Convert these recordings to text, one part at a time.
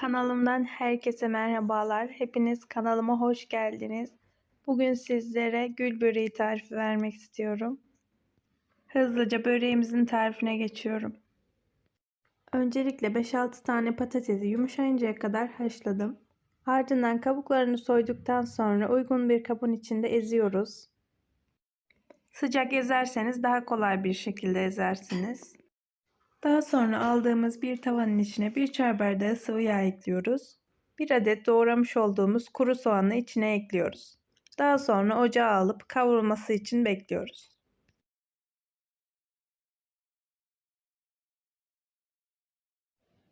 Kanalımdan herkese merhabalar. Hepiniz kanalıma hoş geldiniz. Bugün sizlere gül böreği tarifi vermek istiyorum. Hızlıca böreğimizin tarifine geçiyorum. Öncelikle 5-6 tane patatesi yumuşayıncaya kadar haşladım. Ardından kabuklarını soyduktan sonra uygun bir kabın içinde eziyoruz. Sıcak ezerseniz daha kolay bir şekilde ezersiniz. Daha sonra aldığımız bir tavanın içine bir çay bardağı sıvı yağ ekliyoruz. Bir adet doğramış olduğumuz kuru soğanı içine ekliyoruz. Daha sonra ocağa alıp kavrulması için bekliyoruz.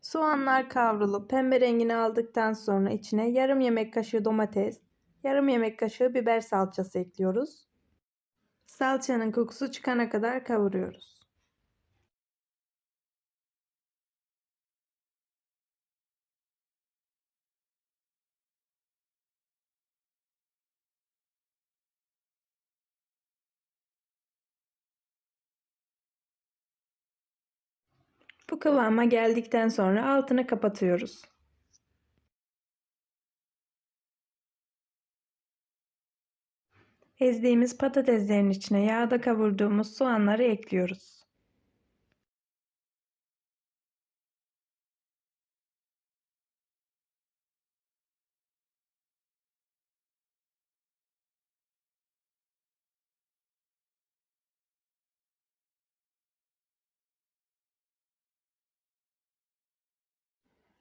Soğanlar kavrulup pembe rengini aldıktan sonra içine yarım yemek kaşığı domates, yarım yemek kaşığı biber salçası ekliyoruz. Salçanın kokusu çıkana kadar kavuruyoruz. Bu kıvama geldikten sonra altını kapatıyoruz. Ezdiğimiz patateslerin içine yağda kavurduğumuz soğanları ekliyoruz.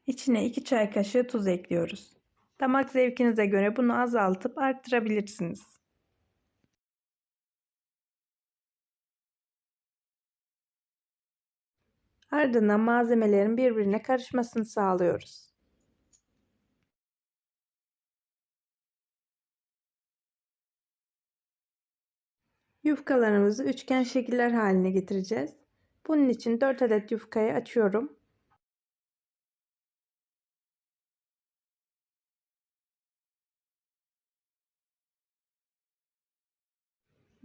İçine 2 çay kaşığı tuz ekliyoruz. Damak zevkinize göre bunu azaltıp arttırabilirsiniz. Ardından malzemelerin birbirine karışmasını sağlıyoruz. Yufkalarımızı üçgen şekiller haline getireceğiz. Bunun için 4 adet yufkayı açıyorum.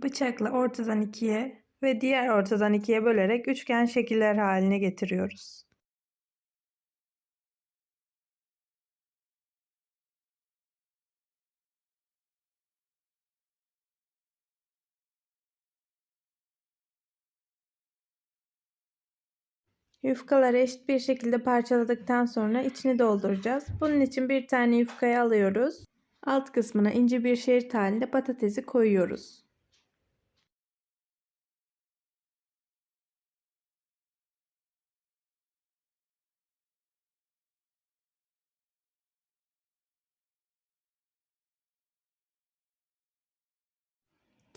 Bıçakla ortadan ikiye ve diğer ortadan ikiye bölerek üçgen şekiller haline getiriyoruz. Yufkaları eşit bir şekilde parçaladıktan sonra içini dolduracağız. Bunun için bir tane yufkayı alıyoruz. Alt kısmına ince bir şerit halinde patatesi koyuyoruz.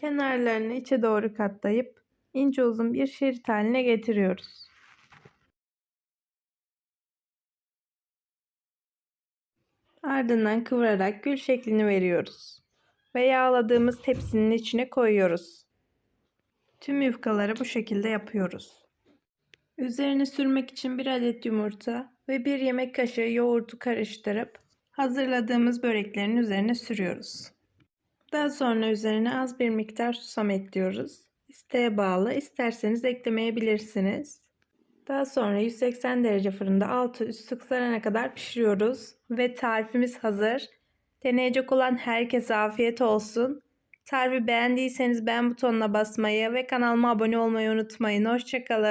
Kenarlarını içe doğru katlayıp ince uzun bir şerit haline getiriyoruz. Ardından kıvırarak gül şeklini veriyoruz. Ve yağladığımız tepsinin içine koyuyoruz. Tüm yufkaları bu şekilde yapıyoruz. Üzerine sürmek için bir adet yumurta ve bir yemek kaşığı yoğurtu karıştırıp hazırladığımız böreklerin üzerine sürüyoruz. Daha sonra üzerine az bir miktar susam ekliyoruz. İsteğe bağlı, isterseniz eklemeyebilirsiniz. Daha sonra 180 derece fırında altı üstü kızarana kadar pişiriyoruz ve tarifimiz hazır. Deneyecek olan herkese afiyet olsun. Tarifi beğendiyseniz beğen butonuna basmayı ve kanalıma abone olmayı unutmayın. Hoşçakalın.